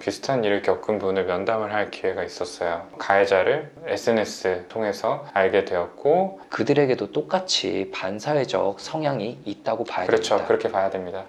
비슷한 일을 겪은 분을 면담을 할 기회가 있었어요. 가해자를 SNS 통해서 알게 되었고, 그들에게도 똑같이 반사회적 성향이 있다고 봐야 그렇죠. 됩니다. 그렇게 봐야 됩니다.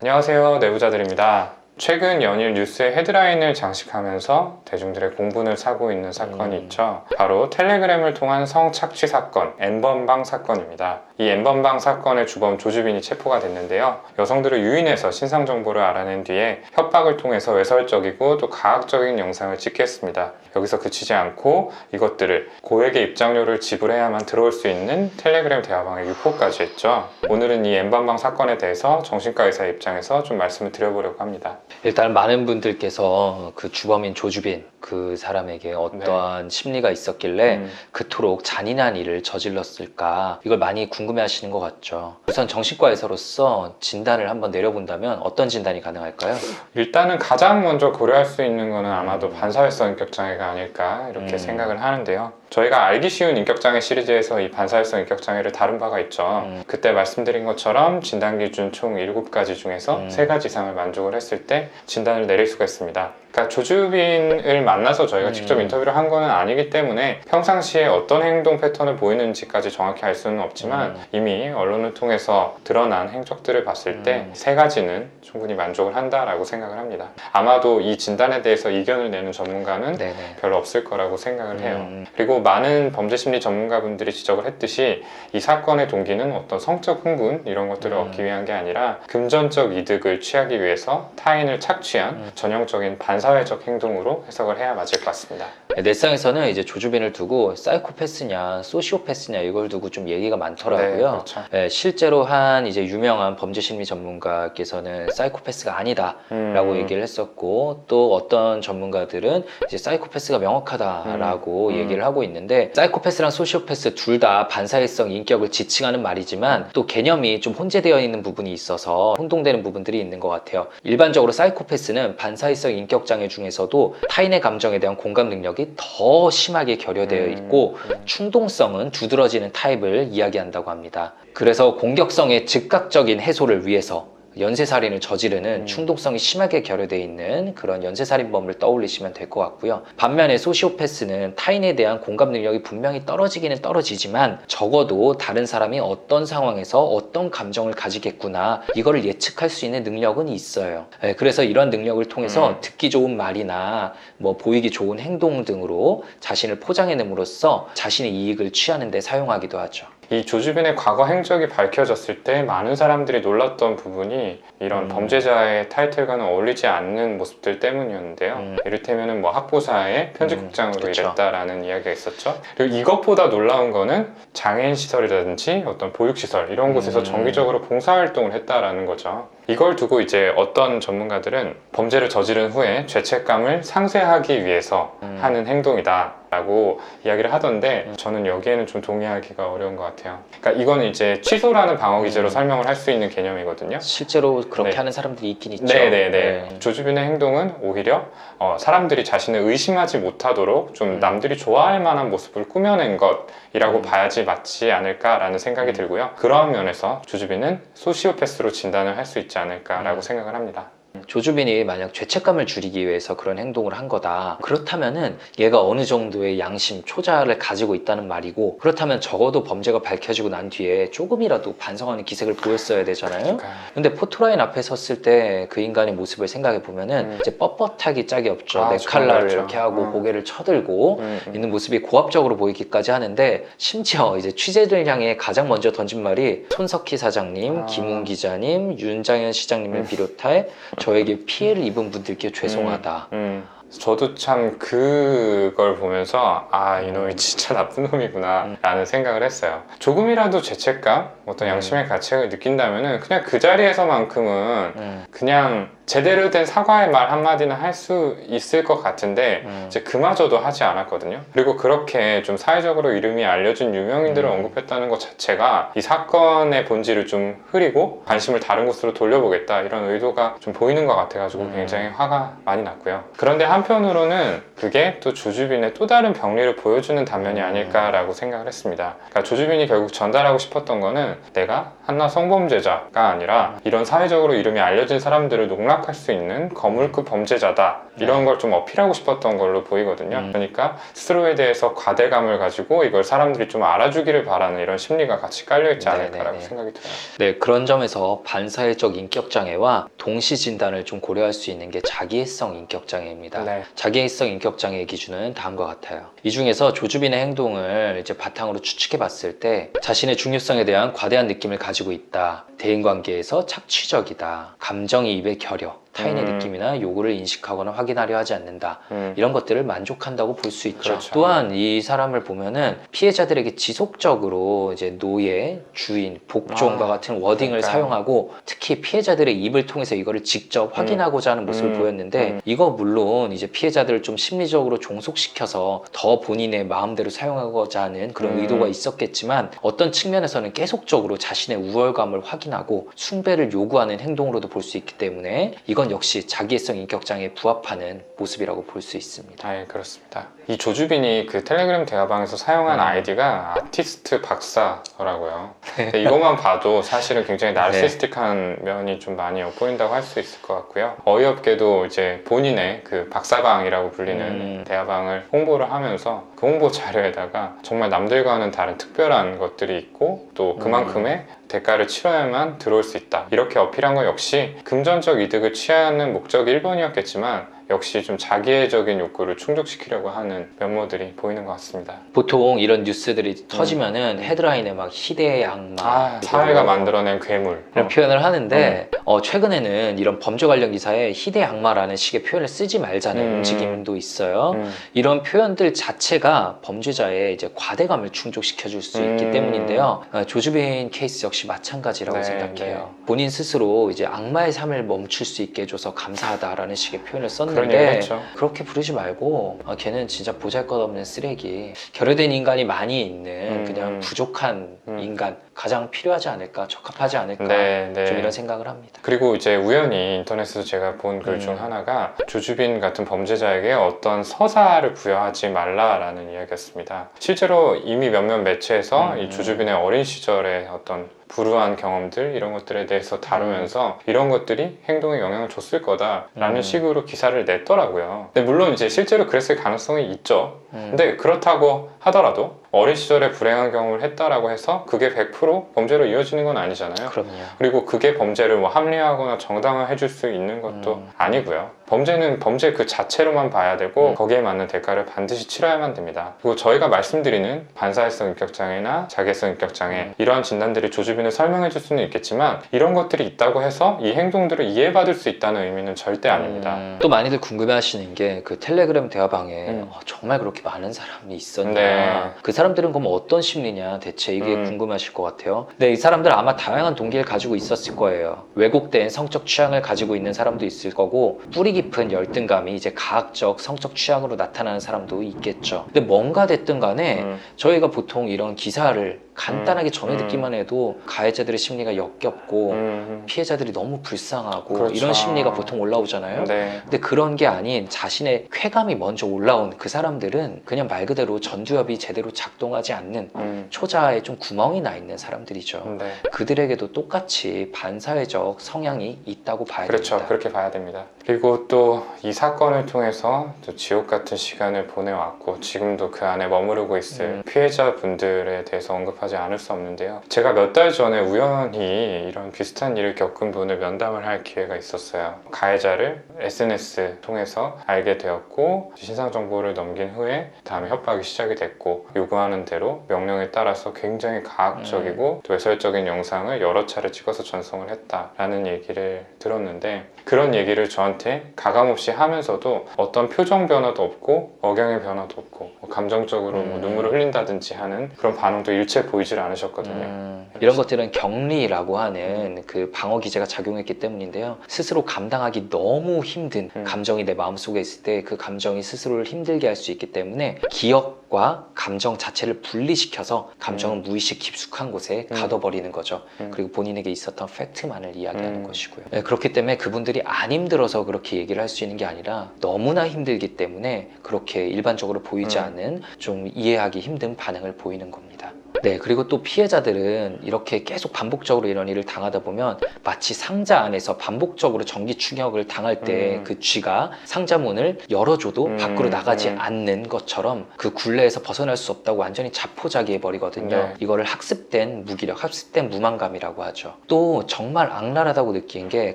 안녕하세요. 내부자들입니다. 최근 연일 뉴스의 헤드라인을 장식하면서 대중들의 공분을 사고 있는 사건이 음. 있죠. 바로 텔레그램을 통한 성착취 사건, N번방 사건입니다. 이 N번방 사건의 주범 조주빈이 체포가 됐는데요. 여성들을 유인해서 신상 정보를 알아낸 뒤에 협박을 통해서 외설적이고 또 가학적인 영상을 찍겠습니다. 여기서 그치지 않고 이것들을 고액의 입장료를 지불해야만 들어올 수 있는 텔레그램 대화방에 유포까지 했죠. 오늘은 이 N번방 사건에 대해서 정신과 의사의 입장에서 좀 말씀을 드려보려고 합니다. 일단 많은 분들께서 그 주범인 조주빈 그 사람에게 어떠한 심리가 있었길래 네. 음, 그토록 잔인한 일을 저질렀을까 이걸 많이 궁금해하시는 것 같죠. 우선 정신과에서로서 진단을 한번 내려본다면 어떤 진단이 가능할까요? 일단은 가장 먼저 고려할 수 있는 거는 아마도 반사회성 인격장애가 아닐까 이렇게 음. 생각을 하는데요. 저희가 알기 쉬운 인격장애 시리즈에서 이 반사회성 인격장애를 다룬 바가 있죠. 음. 그때 말씀드린 것처럼 진단 기준 총 7가지 중에서 음. 3가지 이상을 만족을 했을 때 진단을 내릴 수가 있습니다. 그러니까 조주빈을 만나서 저희가 음. 직접 인터뷰를 한 거는 아니기 때문에 평상시에 어떤 행동 패턴을 보이는지까지 정확히 알 수는 없지만 음. 이미 언론을 통해서 드러난 행적들을 봤을 때 음. 세 가지는 충분히 만족을 한다라고 생각을 합니다. 아마도 이 진단에 대해서 이견을 내는 전문가는 네네. 별로 없을 거라고 생각을 해요. 음. 그리고 많은 범죄 심리 전문가분들이 지적을 했듯이 이 사건의 동기는 어떤 성적 흥분 이런 것들을 음. 얻기 위한 게 아니라 금전적 이득을 취하기 위해서 타인을 착취한 음. 전형적인 반 사회적 행동으로 해석을 해야 맞을 것 같습니다. 넷상에서는 이제 조주빈을 두고 사이코패스냐 소시오패스냐 이걸 두고 좀 얘기가 네, 많더라고요. 그렇죠. 네, 실제로 한 이제 유명한 범죄 심리 전문가께서는 사이코패스가 아니다라고 음, 얘기를 했었고 또 어떤 전문가들은 이제 사이코패스가 명확하다라고 음, 음. 얘기를 하고 있는데 사이코패스랑 소시오패스 둘 다 반사회성 인격을 지칭하는 말이지만 또 개념이 좀 혼재되어 있는 부분이 있어서 혼동되는 부분들이 있는 것 같아요. 일반적으로 사이코패스는 반사회성 인격 장애 중에서도 타인의 감정에 대한 공감 능력이 더 심하게 결여되어 음, 있고 음. 충동성은 두드러지는 타입을 이야기한다고 합니다. 그래서 공격성의 즉각적인 해소를 위해서 연쇄살인을 저지르는 음. 충동성이 심하게 결여되어 있는 그런 연쇄살인범을 떠올리시면 될 것 같고요. 반면에 소시오패스는 타인에 대한 공감 능력이 분명히 떨어지기는 떨어지지만 적어도 다른 사람이 어떤 상황에서 어떤 감정을 가지겠구나 이거를 예측할 수 있는 능력은 있어요. 예, 그래서 이런 능력을 통해서 음. 듣기 좋은 말이나 뭐 보이기 좋은 행동 등으로 자신을 포장해냄으로써 자신의 이익을 취하는 데 사용하기도 하죠. 이 조주빈의 과거 행적이 밝혀졌을 때 많은 사람들이 놀랐던 부분이 이런 음. 범죄자의 타이틀과는 어울리지 않는 모습들 때문이었는데요. 음. 이를테면 뭐 학부사의 편집국장으로 음. 일했다라는 이야기가 있었죠. 그리고 이것보다 놀라운 거는 장애인 시설이라든지 어떤 보육시설 이런 곳에서 음. 정기적으로 봉사활동을 했다라는 거죠. 이걸 두고 이제 어떤 전문가들은 범죄를 저지른 후에 죄책감을 상쇄하기 위해서 음. 하는 행동이다. 라고 이야기를 하던데 저는 여기에는 좀 동의하기가 어려운 것 같아요. 그러니까 이건 이제 취소라는 방어 기제로 음. 설명을 할 수 있는 개념이거든요. 실제로 그렇게 네. 하는 사람들이 있긴 있죠. 네네네. 네. 조주빈의 행동은 오히려 어, 사람들이 자신을 의심하지 못하도록 좀 음. 남들이 좋아할 만한 모습을 꾸며낸 것이라고 음. 봐야지 맞지 않을까라는 생각이 음. 들고요. 그러한 면에서 조주빈은 소시오패스로 진단을 할 수 있지 않을까라고 음. 생각을 합니다. 조주빈이 만약 죄책감을 줄이기 위해서 그런 행동을 한 거다. 그렇다면은 얘가 어느 정도의 양심, 초자를 가지고 있다는 말이고 그렇다면 적어도 범죄가 밝혀지고 난 뒤에 조금이라도 반성하는 기색을 보였어야 되잖아요. 근데 포토라인 앞에 섰을 때 그 인간의 모습을 생각해 보면은 음. 이제 뻣뻣하기 짝이 없죠. 아, 내 정말 칼날을 그렇죠. 이렇게 하고 음. 고개를 쳐들고 음, 음. 있는 모습이 고압적으로 보이기까지 하는데 심지어 이제 취재를 향해 가장 먼저 던진 말이 손석희 사장님, 아. 김웅 기자님, 윤장현 시장님을 음. 비롯해 저 에게 피해를 입은 분들께 죄송하다. 음. 저도 참 그걸 보면서 아 이놈이 음. 진짜 나쁜 놈이구나 라는 생각을 했어요 조금이라도 죄책감 어떤 음. 양심의 가책을 느낀다면은 그냥 그 자리에서만큼은 음, 그냥 제대로 된 사과의 말 한마디는 할 수 있을 것 같은데 음. 이제 그마저도 하지 않았거든요. 그리고 그렇게 좀 사회적으로 이름이 알려진 유명인들을 음. 언급했다는 것 자체가 이 사건의 본질을 좀 흐리고 관심을 다른 곳으로 돌려보겠다 이런 의도가 좀 보이는 것 같아가지고 음. 굉장히 화가 많이 났고요. 그런데 한 편으로는 그게 또 조주빈의 또 다른 병리를 보여주는 단면이 음. 아닐까라고 생각을 했습니다. 그러니까 조주빈이 결국 전달하고 싶었던 거는 내가 한낱 성범죄자가 아니라 이런 사회적으로 이름이 알려진 사람들을 농락 생각할 수 있는 거물급 범죄자다 이런 걸 좀 어필하고 싶었던 걸로 보이거든요. 음. 그러니까 스스로에 대해서 과대감을 가지고 이걸 사람들이 좀 알아주기를 바라는 이런 심리가 같이 깔려 있지 않을까라고 네네네. 생각이 들어요. 네, 그런 점에서 반사회적 인격 장애와 동시 진단을 좀 고려할 수 있는 게 자기애성 인격 장애입니다. 네. 자기애성 인격 장애의 기준은 다음과 같아요. 이 중에서 조주빈의 행동을 이제 바탕으로 추측해 봤을 때 자신의 중요성에 대한 과대한 느낌을 가지고 있다. 대인 관계에서 착취적이다. 감정이 입에 결여. 타인의 음. 느낌이나 요구를 인식하거나 확인하려 하지 않는다. 음. 이런 것들을 만족한다고 볼 수 있죠. 그렇죠. 또한 이 사람을 보면은 피해자들에게 지속적으로 이제 노예, 주인, 복종과 아, 같은 워딩을 그러니까요. 사용하고 특히 피해자들의 입을 통해서 이거를 직접 확인하고자 하는 모습을 음, 보였는데 음. 이거 물론 이제 피해자들을 좀 심리적으로 종속시켜서 더 본인의 마음대로 사용하고자 하는 그런 음. 의도가 있었겠지만 어떤 측면에서는 계속적으로 자신의 우월감을 확인 하고 숭배를 요구하는 행동으로도 볼 수 있기 때문에 이건 역시 자기애성 인격장애에 부합하는 모습이라고 볼 수 있습니다. 아, 예, 그렇습니다. 이 조주빈이 그 텔레그램 대화방에서 사용한 음. 아이디가 아티스트 박사더라고요. 근데 이것만 봐도 사실은 굉장히 네. 나르시스틱한 면이 좀 많이 엿보인다고 할 수 있을 것 같고요. 어이없게도 이제 본인의 그 박사방이라고 불리는 음. 대화방을 홍보를 하면서 그 홍보 자료에다가 정말 남들과는 다른 특별한 것들이 있고 또 그만큼의 대가를 치러야만 들어올 수 있다. 이렇게 어필한 건 역시 금전적 이득을 취하는 목적이 1번이었겠지만 역시 좀 자기애적인 욕구를 충족시키려고 하는 면모들이 보이는 것 같습니다. 보통 이런 뉴스들이 터지면은 헤드라인에 막 희대의 악마 음. 아, 사회가 만들어낸 괴물. 이런 어. 표현을 하는데 어, 최근에는 이런 범죄 관련 기사에 희대 악마라는 식의 표현을 쓰지 말자는 음. 움직임도 있어요. 음. 이런 표현들 자체가 범죄자의 이제 과대감을 충족시켜 줄 수 있기 음. 때문인데요. 어, 조주빈 케이스 역시 마찬가지라고 네, 생각해요. 본인 스스로 이제 악마의 삶을 멈출 수 있게 해줘서 감사하다라는 식의 표현을 썼는데 얘기를 했죠. 그렇게 부르지 말고 아, 걔는 진짜 보잘것없는 쓰레기 결여된 인간이 많이 있는 음, 그냥 음. 부족한 음. 인간 가장 필요하지 않을까 적합하지 않을까 네, 네. 좀 이런 생각을 합니다. 그리고 이제 우연히 인터넷에서 제가 본 글중 음. 하나가 조주빈 같은 범죄자에게 어떤 서사를 부여하지 말라라는 이야기였습니다. 실제로 이미 몇몇 매체에서 음. 이 조주빈의 어린 시절의 어떤 불우한 경험들 이런 것들에 대해서 다루면서 이런 것들이 행동에 영향을 줬을 거다라는 음. 식으로 기사를 냈더라고요. 근데 물론 이제 실제로 그랬을 가능성이 있죠. 음. 근데 그렇다고 하더라도 어린 시절에 불행한 경험을 했다라고 해서 그게 100% 범죄로 이어지는 건 아니잖아요. 그럼요. 그리고 그게 범죄를 뭐 합리화하거나 정당화해 줄 수 있는 것도 음. 아니고요. 범죄는 범죄 그 자체로만 봐야 되고 음. 거기에 맞는 대가를 반드시 치러야만 됩니다. 그리고 저희가 말씀드리는 반사회성 인격장애나 자기애성 인격장애 음. 이러한 진단들이 조주빈을 설명해 줄 수는 있겠지만 이런 것들이 있다고 해서 이 행동들을 이해받을 수 있다는 의미는 절대 아닙니다. 음, 또 많이들 궁금해하시는 게 그 텔레그램 대화방에 음. 어, 정말 그렇게 많은 사람이 있었냐 네. 그 사람들은 그럼 어떤 심리냐 대체 이게 음. 궁금하실 것 같아요 근데 이 사람들 아마 다양한 동기를 가지고 있었을 거예요 왜곡된 성적 취향을 가지고 있는 사람도 있을 거고 뿌리 깊은 열등감이 이제 가학적 성적 취향으로 나타나는 사람도 있겠죠 근데 뭔가 됐든 간에 음. 저희가 보통 이런 기사를 간단하게 전해 음. 듣기만 해도 가해자들의 심리가 역겹고 음. 피해자들이 너무 불쌍하고 그렇죠. 이런 심리가 보통 올라오잖아요. 네. 근데 그런 게 아닌 자신의 쾌감이 먼저 올라온 그 사람들은 그냥 말 그대로 전두엽이 제대로 작동하지 않는 음. 초자에 좀 구멍이 나 있는 사람들이죠. 네. 그들에게도 똑같이 반사회적 성향이 있다고 봐야 그렇죠. 됩니다. 그렇게 봐야 됩니다. 그리고 또 이 사건을 통해서 또 지옥 같은 시간을 보내왔고 지금도 그 안에 머무르고 있을 음. 피해자분들에 대해서 언급하지 않을 수 없는데요. 제가 몇 달 전에 우연히 이런 비슷한 일을 겪은 분을 면담을 할 기회가 있었어요. 가해자를 SNS 통해서 알게 되었고 신상 정보를 넘긴 후에 다음에 협박이 시작이 됐고 요구하는 대로 명령에 따라서 굉장히 가학적이고 또 외설적인 영상을 여러 차례 찍어서 전송을 했다라는 얘기를 들었는데 그런 얘기를 저한테 가감없이 하면서도 어떤 표정 변화도 없고 억양의 변화도 없고 뭐 감정적으로 뭐 음. 눈물을 흘린다든지 하는 그런 반응도 일체 보이질 않으셨거든요. 음, 이런 것들은 격리라고 하는 그 방어 기제가 작용했기 때문인데요. 스스로 감당하기 너무 힘든 음. 감정이 내 마음속에 있을 때 그 감정이 스스로를 힘들게 할 수 있기 때문에 기억 과 감정 자체를 분리시켜서 감정은 무의식 깊숙한 곳에 음. 가둬버리는 거죠. 음. 그리고 본인에게 있었던 팩트만을 이야기하는 음. 것이고요. 네, 그렇기 때문에 그분들이 안 힘들어서 그렇게 얘기를 할 수 있는 게 아니라 너무나 힘들기 때문에 그렇게 일반적으로 보이지 음. 않는 좀 이해하기 힘든 반응을 보이는 겁니다. 네, 그리고 또 피해자들은 이렇게 계속 반복적으로 이런 일을 당하다 보면 마치 상자 안에서 반복적으로 전기 충격을 당할 때 음. 그 쥐가 상자 문을 열어줘도 음, 밖으로 나가지 음. 않는 것처럼 그 굴레에서 벗어날 수 없다고 완전히 자포자기해 버리거든요. 네. 이거를 학습된 무기력, 학습된 무만감이라고 하죠. 또 정말 악랄하다고 느낀 게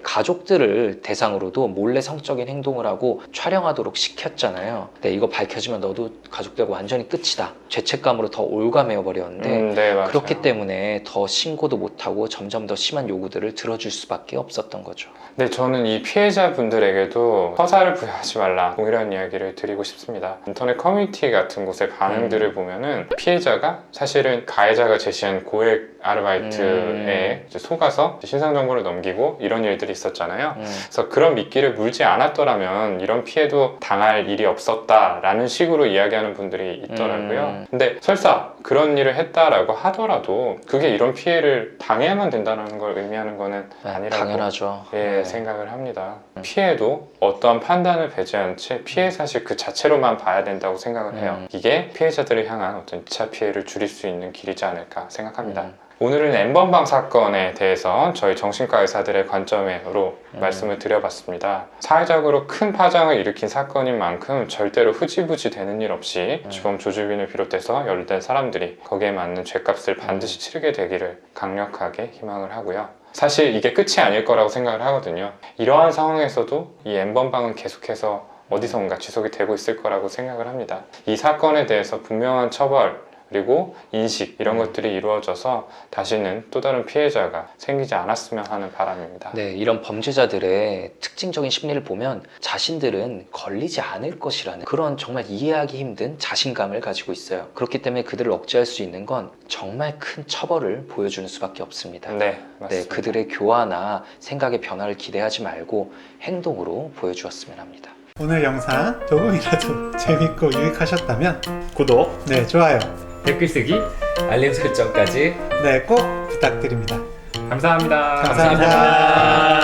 가족들을 대상으로도 몰래 성적인 행동을 하고 촬영하도록 시켰잖아요. 네, 이거 밝혀지면 너도 가족들과 완전히 끝이다. 죄책감으로 더 올가매어 버렸는데 음, 네, 맞아요. 그렇기 때문에 더 신고도 못하고 점점 더 심한 요구들을 들어줄 수밖에 없었던 거죠. 네, 저는 이 피해자분들에게도 허사를 부여하지 말라 뭐 이런 이야기를 드리고 싶습니다. 인터넷 커뮤니티 같은 곳의 반응들을 음. 보면은 피해자가 사실은 가해자가 제시한 고액 아르바이트에 음. 속아서 신상 정보를 넘기고 이런 일들이 있었잖아요. 음, 그래서 그런 미끼를 물지 않았더라면 이런 피해도 당할 일이 없었다라는 식으로 이야기하는 분들이 있더라고요. 음. 근데 설사 그런 일을 했다 라고 하더라도 그게 이런 피해를 당해야만 된다는 걸 의미하는 거는 네, 아니라고 당연하죠. 예, 네. 생각을 합니다. 음. 피해도 어떠한 판단을 배제한 채 피해 사실 그 자체로만 봐야 된다고 생각을 해요. 음. 이게 피해자들을 향한 어떤 2차 피해를 줄일 수 있는 길이지 않을까 생각합니다. 음. 오늘은 엠번방 사건에 대해서 저희 정신과 의사들의 관점으로 음. 말씀을 드려봤습니다. 사회적으로 큰 파장을 일으킨 사건인 만큼 절대로 흐지부지 되는 일 없이 음. 주범 조주빈을 비롯해서 열된 사람들이 거기에 맞는 죄값을 반드시 치르게 되기를 강력하게 희망을 하고요. 사실 이게 끝이 아닐 거라고 생각을 하거든요. 이러한 상황에서도 이 엠번방은 계속해서 어디선가 지속이 되고 있을 거라고 생각을 합니다. 이 사건에 대해서 분명한 처벌 그리고 인식 이런 음. 것들이 이루어져서 다시는 또 다른 피해자가 생기지 않았으면 하는 바람입니다. 네, 이런 범죄자들의 특징적인 심리를 보면 자신들은 걸리지 않을 것이라는 그런 정말 이해하기 힘든 자신감을 가지고 있어요. 그렇기 때문에 그들을 억제할 수 있는 건 정말 큰 처벌을 보여주는 수밖에 없습니다. 네, 네, 맞습니다. 그들의 교화나 생각의 변화를 기대하지 말고 행동으로 보여주었으면 합니다. 오늘 영상 조금이라도 재밌고 유익하셨다면 구독, 네 좋아요 댓글 쓰기 알림 설정까지 네 꼭 부탁드립니다 감사합니다. 감사합니다.